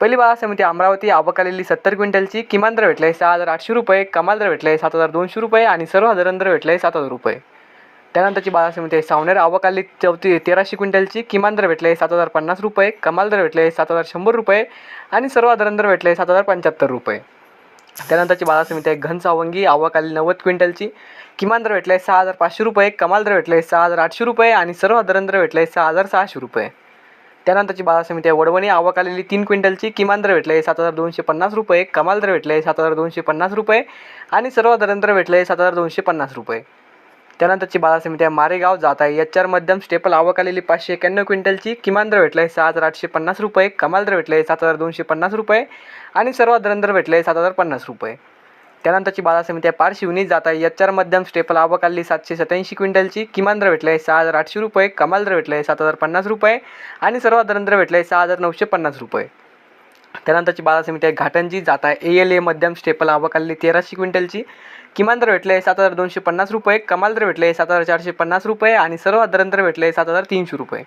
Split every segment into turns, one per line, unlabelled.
पहिली बाजार समिती अमरावती आवक सत्तर क्विंटलची किमान दर भेटले सहा हजार आठशे रुपये कमाल दर भेटले सात हजार दोनशे रुपये आणि सर्वसाधारण दर भेटले सात हजार रुपये. त्यानंतरची बाजार समिती आहे सावनेर आवक चौथी तेराशे क्विंटलची किमान दर भेटले सात हजार पन्नास रुपये कमाल दर भेटले सात हजार शंभर रुपये आणि सर्वसाधारण दर भेटले सात हजार पंच्याहत्तर रुपये. त्यानंतरची बाजार समिती आहे घन सावंगी आवक नव्वद क्विंटलची किमान दर भेटले सहा हजार पाचशे रुपये कमाल दर भेटले सहा हजार आठशे रुपये आणि सर्वसाधारण दर भेटले सहा हजार सहाशे रुपये. त्यानंतरची बाजार समिती आहे. वडवणी आवक आलेली तीन क्विंटलची. किमान दर भेटले सात हजार दोनशे पन्नास रुपये. कमाल दर भेटले सात हजार दोनशे पन्नास रुपये. आणि सर्वसाधारण दर भेटले सात हजार दोनशे पन्नास रुपये. त्यानंतरची बाजार समिती आहे. मारेगाव जात आहे. एच आर मध्यम स्टेपल आवक आलेली पाचशे एक्याण्णव क्विंटलची. किमान दर भेटले सहा हजार आठशे पन्नास रुपये. कमाल दर भेटले सात हजार दोनशे पन्नास रुपये. आणि सर्वसाधारण दर भेटले सात हजार पन्नास रुपये. त्यानंतरची बाजार समिती आहे पारशिवनी जात आहे. एच आर मध्यम स्टेपल आवक सातशे सत्याऐंशी क्विंटलची किमान दर भेटले सहा हजार आठशे रुपये कमाल दर भेटले सात हजार पन्नास रुपये आणि सर्वसाधारण दर आहे. सहा हजार नऊशे पन्नास रुपये. त्यानंतरची बाजार समिती आहे घाटंजी. जात आहे ए एल ए मध्यम स्टेपल आवक तेराशे क्विंटलची किमान दर भेटले सात हजार दोनशे पन्नास रुपये कमाल दर भेटले सात हजार चारशे पन्नास रुपये आणि सर्वसाधारण दर भेटले सात हजार तीनशे रुपये.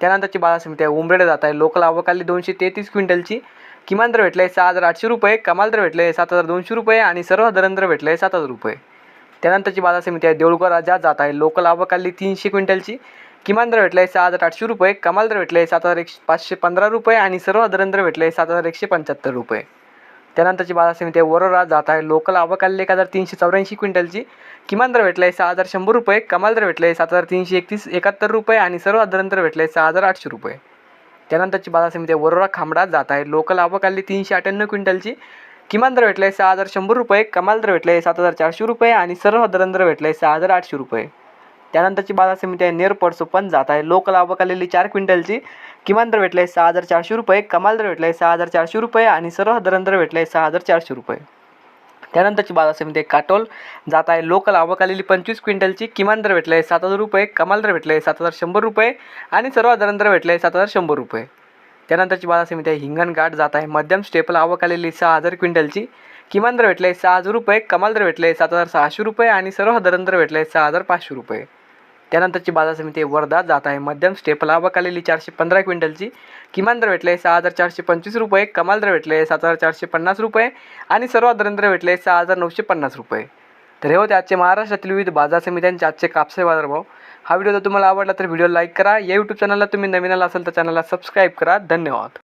त्यानंतरची बाजार समिती आहे. उमरेड जात आहे. लोकल आवक आली दोनशे तेहतीस क्विंटलची किमान दर आहे सहा हजार आठशे रुपये कमाल दर भेटले सात हजार दोनशे रुपये आणि सर्वसाधारण दर आहे सात हजार रुपये. त्यानंतरची बाजार समिती आहे देऊळकर राजा जात आहे. लोकल आवकाली तीनशे क्विंटलची. किमान दर भेटले सहा हजार आठशे रुपये कमाल दर भेटले सात हजार एकशे पाचशे पंधरा रुपये आणि सर्वसाधारण दर भेटले सात हजार एकशे पंच्याहत्तर रुपये. त्यानंतरची बाजार समिती आहे वरोरा जात आहे. लोकल आवकाली एक हजार तीनशे चौऱ्याऐंशी क्विंटलची. किमान दर भेटले सहा हजार शंभर रुपये कमाल दर भेटले सात हजार तीनशे एकतीस एकाहत्तर रुपये आणि सर्वसाधारण दर भेटले सहा हजार आठशे रुपये. त्यानंतरची बाजार समिती आहे वरोरा खांबडा जात आहे. लोकल आवक आली तीनशे अठ्ठ्याण्णव क्विंटलची. किमान दर भेटले सहा हजार शंभर रुपये कमाल दर भेटले सात हजार चारशे रुपये आणि सर्वसाधारण दर आहे सहा हजार आठशे रुपये. त्यानंतरची बाजार समिती आहे नेर पण जात आहे. लोकल आवक आलेली चार क्विंटलची. किमान दर भेटले सहा हजार चारशे रुपये कमाल दर भेटले सहा हजार चारशे रुपये आणि सर्वसाधारण दर आहे सहा हजार चारशे रुपये. त्यानंतरची बाजार समिती आहे काटोल. जात आहे लोकल आवक आलेली पंचवीस क्विंटलची. किमान दर भेटले सात हजार रुपये. कमाल दर भेटले सात हजार शंभर रुपये. आणि सर्वसाधारण दर भेटले सात हजार शंभर रुपये. त्यानंतरची बाजार समिती आहे हिंगणघाट जात आहे मध्यम स्टेपल आवक आलेली सहा हजार क्विंटलची. किमान दर भेटले सहा हजार रुपये. कमाल दर भेटले सात हजार सहाशे रुपये. आणि सर्वसाधारण दर आहे सहा हजार पाचशे रुपये. त्यानंतरची बाजार समिती वर्धा जात आहे. मध्यम स्टेपल आवक चारशे पंधरा क्विंटलची किमान दर भेटले सहा हजार चारशे पंचवीस रुपये कमाल दर भेटले सात हजार चारशे पन्नास रुपये आणि सर्वात दर भेटले सहा हजार नऊशे पन्नास रुपये. तर हे होते आजचे महाराष्ट्रातील विविध बाजार समित्यांचे आजचे कापसे बाजारभाव. हा व्हिडिओ जर तुम्हाला आवडला तर व्हिडिओ लाईक करा. या यूट्यूब चॅनलला तुम्ही नवीन आला असाल तर चॅनलला सबस्क्राईब करा. धन्यवाद.